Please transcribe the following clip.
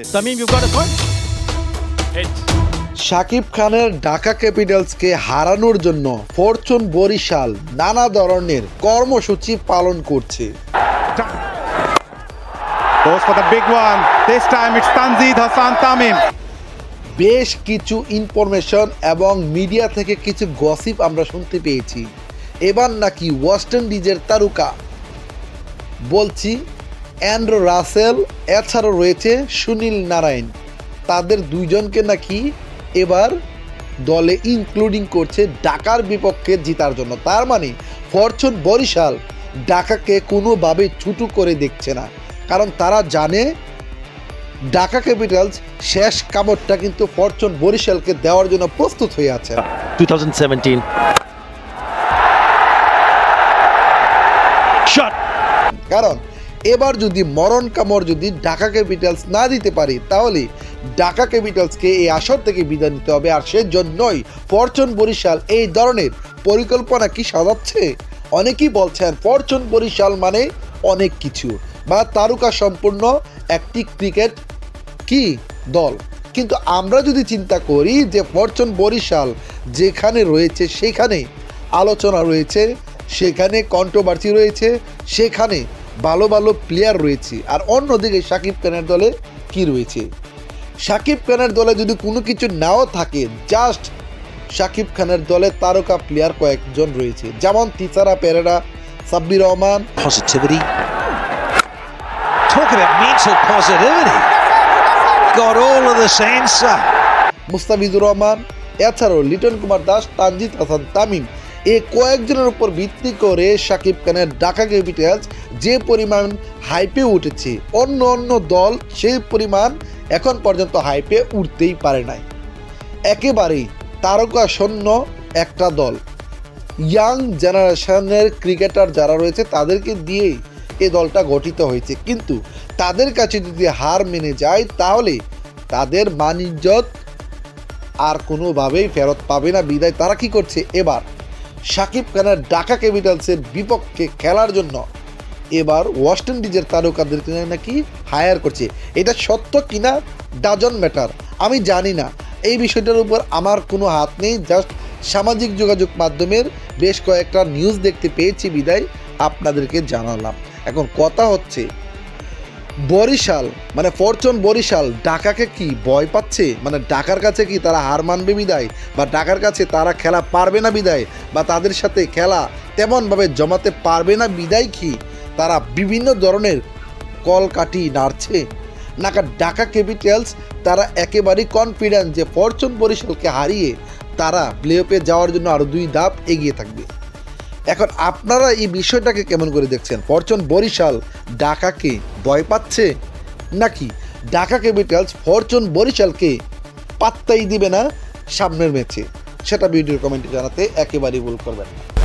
Tamim, you've got a point? Heads. Shakib খানের ঢাকা ক্যাপিটালসকে হারানোর জন্য ফরচুন বরিশাল নানা ধরনের কর্মসূচি পালন করছে Goes for the big one. This time it's Tanzid Hassan Tamim. বেশ কিছু ইনফরমেশন এবং মিডিয়া থেকে কিছু গসিপ আমরা শুনতে পেয়েছি এবার নাকি ওয়েস্ট ইন্ডিজের তারকা বলছি অ্যান্ড্রো রাসেল এছাড়াও রয়েছে সুনীল নারায়ণ তাদের দুইজনকে নাকি এবার দলে ইনক্লুডিং করছে ঢাকার বিপক্ষে জিতার জন্য তার মানে ফরচুন বরিশাল ঢাকাকে কোনোভাবে ছুটু করে দেখছে না কারণ তারা জানে ঢাকা ক্যাপিটালস শেষ কামড়টা কিন্তু ফরচুন বরিশালকে দেওয়ার জন্য প্রস্তুত হয়ে আছে 2017. Shot. কারণ এবার যদি মরণ কামড় যদি ঢাকা ক্যাপিটালস না দিতে পারে, তাহলে ঢাকা ক্যাপিটালসকে এই আসর থেকে বিদায় নিতে হবে। আর সেজন্যই ফরচুন বরিশাল এই ধরনের পরিকল্পনা কি সাজাচ্ছে? অনেকেই বলছেন ফরচুন বরিশাল মানে অনেক কিছু, বা তারকা সম্পূর্ণ একটি ক্রিকেট কি দল। কিন্তু আমরা যদি চিন্তা করি যে ফরচুন বরিশাল যেখানে রয়েছে সেখানে আলোচনা রয়েছে, সেখানে কন্ট্রোভার্সি রয়েছে, সেখানে ভালো ভালো প্লেয়ার রয়েছে আর অন্যদিকে সাকিব খানের দলে কি রয়েছে সাকিব খানের দলে যদি কোনো কিছু নাও থাকে জাস্ট সাকিব খানের দলে তারকা প্লেয়ার কয়েকজন রয়েছে যেমন Thisara Perera Sabbir Rahman positivity. Talk about mental positivity. Got all of the answer. Mustafizur Rahman এছাড়াও লিটন কুমার দাস তানজিদ হাসান তামিম এই কয়েকজনের উপর ভিত্তি করে সাকিব খানের ঢাকা ক্যাপিটালস যে পরিমাণ হাইপে উঠেছে। অন্য অন্য দল সেই পরিমাণ এখন পর্যন্ত হাইপে উঠতেই পারে নাই। একেবারেই তারকা শূন্য একটা দল। ইয়াং জেনারেশনের ক্রিকেটার যারা রয়েছে, তাদেরকে দিয়েই এ দলটা গঠিত হয়েছে। কিন্তু তাদের কাছে যদি হার মেনে যায়, তাহলে তাদের মান ইজ্জত আর কোনোভাবেই ফেরত পাবে না। বিদায়, তারা কি করছে? এবার সাকিব খানের ঢাকা ক্যাপিটালসের বিপক্ষে খেলার জন্য। এবার ওয়েস্ট ইন্ডিজের তারকাদেরকে নাকি হায়ার করছে। এটা সত্য কিনা? ডাজন ম্যাটার আমি জানি না। এই বিষয়টার উপর আমার কোনো হাত নেই। জাস্ট সামাজিক যোগাযোগ মাধ্যমের বেশ কয়েকটা নিউজ দেখতে পেয়েছি বিদায়। আপনাদেরকে জানালাম। এখন কথা হচ্ছে বরিশাল মানে ফরচুন বরিশাল, ঢাকাকে কি ভয় পাচ্ছে? মানে ঢাকার কাছে কি তারা হার মানবে বিদায়? বা ঢাকার কাছে তারা খেলা পারবে না বিদায়? বা তাদের সাথে খেলা তেমনভাবে জমাতে পারবে না বিদায় কি? তারা বিভিন্ন ধরনের কলকাটি নাড়ছে। নাকা ঢাকা ক্যাপিটালস তারা একেবারেই কনফিডেন্ট যে ফরচুন বরিশালকে হারিয়ে তারা প্লে অফে যাওয়ার জন্য আরও দুই ধাপ এগিয়ে থাকবে। এখন আপনারা এই বিষয়টাকে কেমন করে দেখছেন? ফরচুন বরিশাল, ঢাকাকে ভয় পাচ্ছে? নাকি ঢাকা ক্যাপিটালস ফরচুন বরিশালকে পাত্তাই দিবে না সামনের ম্যাচে? সেটা ভিডিওর কমেন্টে জানাতে একেবারেই ভুল করবেন না।